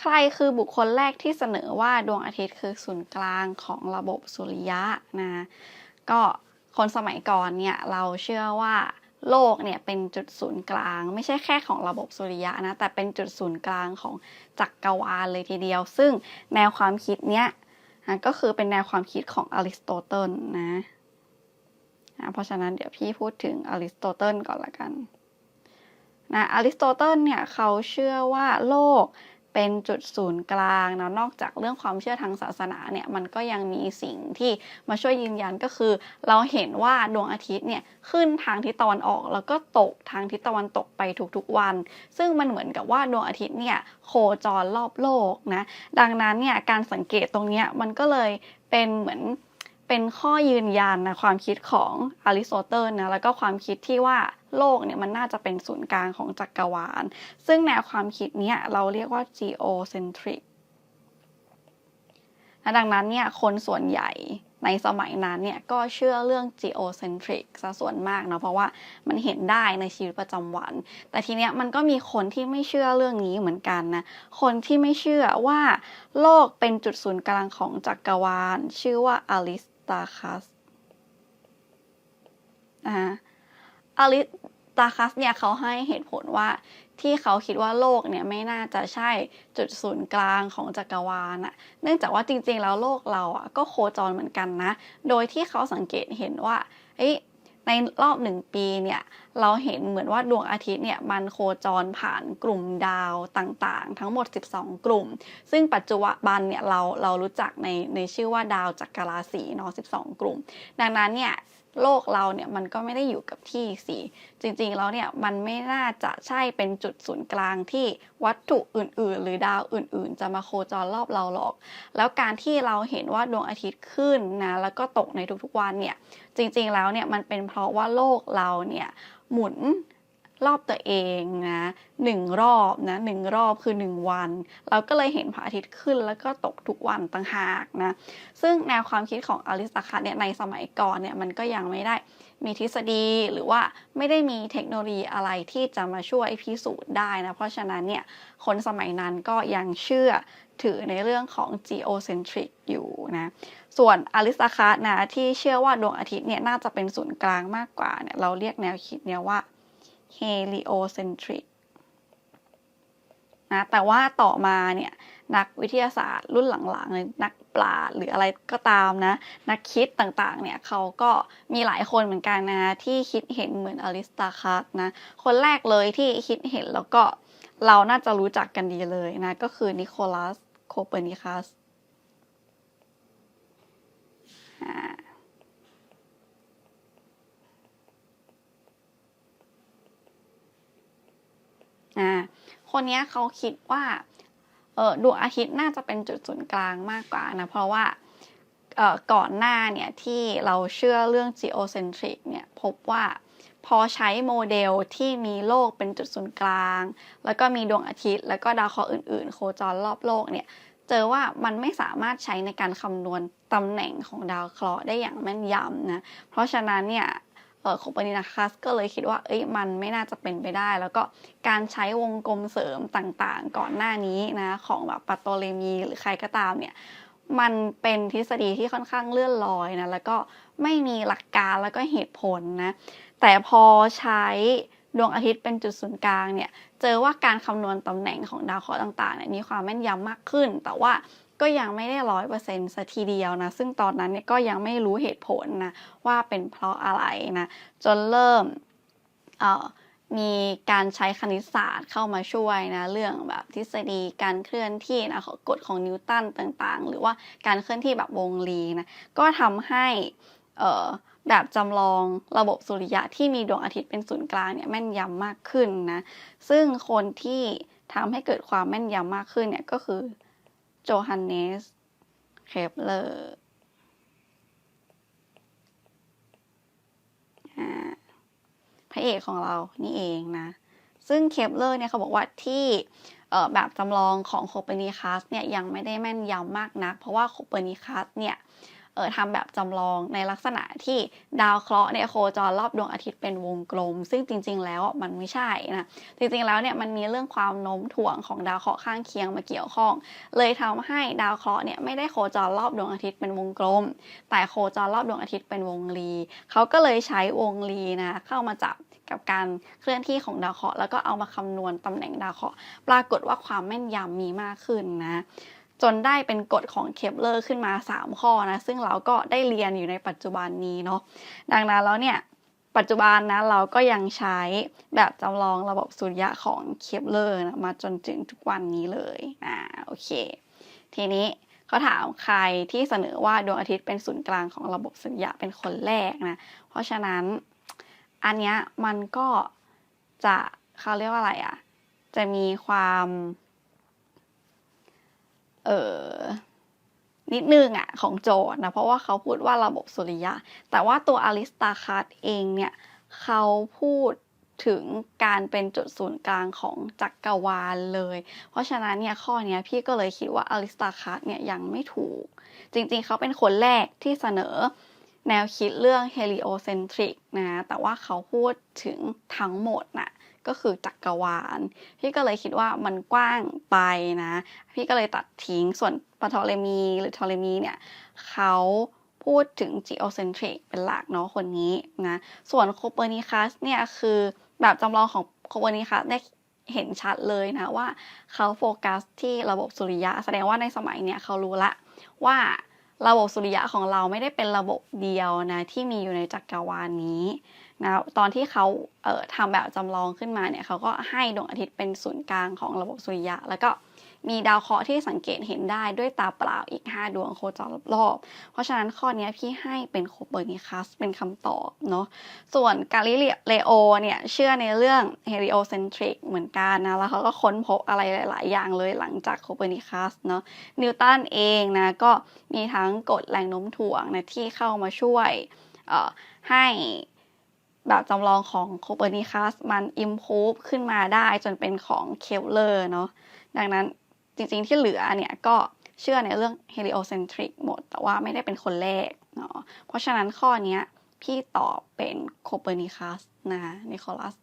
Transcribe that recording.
ใครคือบุคคลแรกที่เสนอว่าดวงอาทิตย์คือศูนย์กลางของระบบสุริยะนะก็คนสมัยก่อนเนี่ยเราเชื่อว่าโลกเนี่ยเป็นจุดศูนย์กลาง ไม่ใช่แค่ของระบบสุริยะนะแต่เป็นจุดศูนย์กลางของจักรวาลเลยทีเดียว ซึ่งแนวความคิดเนี้ยนะก็คือเป็นแนวความคิดของอริสโตเติลนะนะเพราะฉะนั้นเดี๋ยวพี่พูดถึงอริสโตเติลก่อนละกันนะอริสโตเติลเนี่ยเขาเชื่อว่าโลก เป็นจุดศูนย์กลางนะนอกจากเรื่องความเชื่อทางศาสนาเนี่ยมันก็ยังมีสิ่งที่มาช่วยยืนยันก็คือ เราเห็นว่าดวงอาทิตย์เนี่ยขึ้นทางทิศตะวันออก แล้วก็ตกทางทิศตะวันตกไปทุกๆวัน ซึ่งมันเหมือนกับว่าดวงอาทิตย์เนี่ยโคจรรอบโลกนะดังนั้นเนี่ยการสังเกตตรงนี้มันก็เลยเป็นเหมือน เป็นข้อยืนยันนะความคิดของอริสโตเติลนะแล้วก็ความคิดที่ว่าโลกเนี่ยมันน่าจะเป็นศูนย์กลางของจักรวาล ซึ่งแนวความคิดเนี้ยเราเรียกว่า geocentric และดังนั้นเนี่ยคนส่วนใหญ่ในสมัยนั้นเนี่ยก็เชื่อเรื่อง geocentric ซะส่วนมากเนาะเพราะว่ามันเห็นได้ในชีวิตประจำวัน แต่ทีเนี้ยมันก็มีคนที่ไม่เชื่อเรื่องนี้เหมือนกันนะคนที่ไม่เชื่อว่าโลกเป็นจุดศูนย์กลางของจักรวาล ชื่อว่าอลิส ตาคัสนะฮะอลิสตาคัสเนี่ยเขาให้เหตุผลว่าที่เขาคิดว่าโลกเนี่ยไม่น่าจะใช่จุดศูนย์กลางของจักรวาลน่ะเนื่องจากว่าจริงๆแล้วโลกเราอะก็โคจรเหมือนกันนะ โดยที่เขาสังเกตเห็นว่าเอ้ย ในรอบหนึ่งปีเนี่ยเราเห็นเหมือนว่าดวงอาทิตย์เนี่ยมันโคจรผ่านกลุ่มดาวต่างๆ ทั้งหมด 12 กลุ่ม ซึ่งปัจจุบันเนี่ยเราเรารู้จักในในชื่อว่าดาวจักรราศีเนาะ12 กลุ่ม ดังนั้นเนี่ย โลกเราเนี่ยมันก็ไม่ได้อยู่กับที่สิจริงๆแล้วเนี่ยมันไม่น่าจะใช่เป็นจุดศูนย์กลางที่วัตถุอื่นๆ หรือดาวอื่นๆ จะมาโคจรรอบเราหรอก แล้วการที่เราเห็นว่าดวงอาทิตย์ขึ้นนะแล้วก็ตกในทุกๆวันเนี่ยจริงๆแล้วเนี่ยมันเป็นเพราะว่าโลกเราเนี่ยหมุน รอบตัวเองนะหนึ่งรอบนะหนึ่งรอบคือหนึ่งวัน เราก็เลยเห็นพระอาทิตย์ขึ้นแล้วก็ตกทุกวันต่างหากนะซึ่งแนวความคิดของอริสตาคัสเนี่ยในสมัยก่อนเนี่ยมันก็ยังไม่ได้มีทฤษฎีหรือว่าไม่ได้มีเทคโนโลยีอะไรที่จะมาช่วยพิสูจน์ได้นะ เพราะฉะนั้นเนี่ยคนสมัยนั้นก็ยังเชื่อถือในเรื่องของ geocentric อยู่นะส่วนอริสตาคัสนะที่เชื่อว่าดวงอาทิตย์เนี่ยน่าจะเป็นศูนย์กลางมากกว่าเนี่ยเราเรียกแนวคิดเนี่ยว่า heliocentric นะแต่ว่าต่อมาเนี่ยนักวิทยาศาสตร์รุ่นหลังๆเลยนักปราชญ์หรืออะไรก็ตามนะ นักคิดต่างๆ เนี่ยเขาก็มีหลายคนเหมือนกันนะที่คิดเห็นเหมือนอริสตาคัสนะ คนแรกเลยที่คิดเห็นแล้วก็เราน่าจะรู้จักกันดีเลยนะ ก็คือนิโคลัสโคเปอร์นิคัส อ่าคนนี้เขาคิดว่าเออดวงอาทิตย์น่าจะเป็นจุดศูนย์กลางมากกว่านะ เพราะว่าก่อนหน้าเนี่ยที่เราเชื่อเรื่อง geocentric เนี่ยพบว่าพอใช้โมเดลที่มีโลกเป็นจุดศูนย์กลาง แล้วก็มีดวงอาทิตย์ แล้วก็ดาวเคราะห์อื่นๆ โคจรรอบโลกเนี่ยเจอว่ามันไม่สามารถใช้ในการคำนวณตำแหน่งของดาวเคราะห์ได้อย่างแม่นยำนะ เพราะฉะนั้นเนี่ย ของปนินาคัสก็เลยคิดว่าเอ้ยมันไม่น่าจะเป็นไปได้ แล้วก็การใช้วงกลมเสริมต่างๆ ก่อนหน้านี้นะของแบบปัตโตเลมีหรือใครก็ตามเนี่ยมันเป็นทฤษฎีที่ค่อนข้างเลื่อนลอยนะแล้วก็ไม่มีหลักการแล้วก็เหตุผลนะแต่พอใช้ดวงอาทิตย์เป็นจุดศูนย์กลางเนี่ย เจอว่าการคำนวณตำแหน่งของดาวเคราะห์ต่างๆเนี่ยมีความแม่นยำมากขึ้น แต่ว่า ก็ยังไม่ได้ร้อยเปอร์เซ็นต์สัทีเดียวนะ ซึ่งตอนนั้นเนี่ยก็ยังไม่รู้เหตุผลนะว่าเป็นเพราะอะไรนะ จนเริ่มมีการใช้คณิตศาสตร์เข้ามาช่วยนะ เรื่องแบบทฤษฎีการเคลื่อนที่นะขอกฎของนิวตันต่างๆ หรือว่าการเคลื่อนที่แบบวงรีนะ ก็ทำให้แบบจำลองระบบสุริยะที่มีดวงอาทิตย์เป็นศูนย์กลางเนี่ยแม่นยำมากขึ้นนะ ซึ่งคนที่ทำให้เกิดความแม่นยำมากขึ้นเนี่ยก็คือ โจฮันเนส เคปเลอร์พระเอกของเรานี่เองนะ ซึ่งเคปเลอร์เนี่ยเขาบอกว่าที่แบบจำลองของโคเปอร์นิคัสเนี่ยยังไม่ได้แม่นยำมากนัก เพราะว่าโคเปอร์นิคัสเนี่ย เออทำแบบจำลองในลักษณะที่ดาวเคราะห์เนี่ยโคจรรอบดวงอาทิตย์เป็นวงกลม ซึ่งจริง ๆ แล้วมันไม่ใช่นะจริงๆแล้วเนี่ยมันมีเรื่องความโน้มถ่วงของดาวเคราะห์ข้างเคียงมาเกี่ยวข้อง เลยทำให้ดาวเคราะห์เนี่ยไม่ได้โคจรรอบดวงอาทิตย์เป็นวงกลม แต่โคจรรอบดวงอาทิตย์เป็นวงรีเขาก็เลยใช้วงรีนะเข้ามาจับกับการเคลื่อนที่ของดาวเคราะห์แล้วก็เอามาคำนวณตำแหน่งดาวเคราะห์ปรากฏว่าความแม่นยำมีมากขึ้นนะ จนได้เป็นกฎของเคปเลอร์ขึ้นมา 3 ข้อนะ ซึ่งเราก็ได้เรียนอยู่ในปัจจุบันนี้เนาะดังนั้นแล้วเนี่ย ปัจจุบันนะเราก็ยังใช้แบบจำลองระบบสุริยะของเคปเลอร์นะมาจนถึงทุกวันนี้เลยอ่าโอเค ทีนี้เขาถามใครที่เสนอว่าดวงอาทิตย์เป็นศูนย์กลางของระบบสุริยะเป็นคนแรกนะ เพราะฉะนั้นอันเนี้ยมันก็จะเขาเรียกว่าอะไรอะ่ะ จะมีความ เออนิดนึงอะของโจนะเพราะว่าเขาพูดว่าระบบสุริยะ แต่ว่าตัวอลิสตาคัสเองเนี่ยเขาพูดถึงการเป็นจุดศูนย์กลางของจักรวาลเลย เพราะฉะนั้นเนี่ยข้อเนี้ยพี่ก็เลยคิดว่าอลิสตาคัสเนี่ยยังไม่ถูก จริงๆเขาเป็นคนแรกที่เสนอแนวคิดเรื่อง heliocentric นะ แต่ว่าเขาพูดถึงทั้งหมดน่ะ ก็คือจักรวาล พี่ก็เลยคิดว่ามันกว้างไปนะ พี่ก็เลยตัดทิ้งส่วนปทเลมีหรือทอเลมีเนี่ยเขาพูดถึง geocentric เป็นหลักเนาะคนนี้นะส่วนโคเปอร์นิคัสเนี่ยคือแบบจำลองของโคเปอร์นิคัสเนี่ยเห็นชัดเลยนะว่าเขาโฟกัสที่ระบบสุริยะ แสดงว่าในสมัยเนี่ยเขารู้ละว่าระบบสุริยะของเราไม่ได้เป็นระบบเดียวนะที่มีอยู่ในจักรวาลนี้ นะตอนที่เขาเอ่อทำแบบจำลองขึ้นมาเนี่ยเขาก็ให้ดวงอาทิตย์เป็นศูนย์กลางของระบบสุริยะ แล้วก็มีดาวเคราะห์ที่สังเกตเห็นได้ด้วยตาเปล่าอีก 5 ดวงโคจรรอบๆ เพราะฉะนั้นข้อนี้พี่ให้เป็นโคเปอร์นิคัสเป็นคำตอบเนาะ ส่วนกาลิเลโอเนี่ยเชื่อในเรื่อง heliocentric เหมือนกันนะ แล้วเขาก็ค้นพบอะไรหลาย ๆ อย่างเลยหลังจากโคเปอร์นิคัสเนาะ นิวตันเองนะก็มีทั้งกฎแรงโน้มถ่วงนะที่เข้ามาช่วยให้ แบบจำลองของโคเปอร์นิคัสมัน improve ขึ้นมาได้จนเป็นของเคปเลอร์เนาะดังนั้นจริงๆที่เหลือเนี่ยก็เชื่อในเรื่อง heliocentric หมด แต่ว่าไม่ได้เป็นคนแรกเนาะเพราะฉะนั้นข้อนี้พี่ตอบเป็นโคเปอร์นิคัสนะนิโคลัส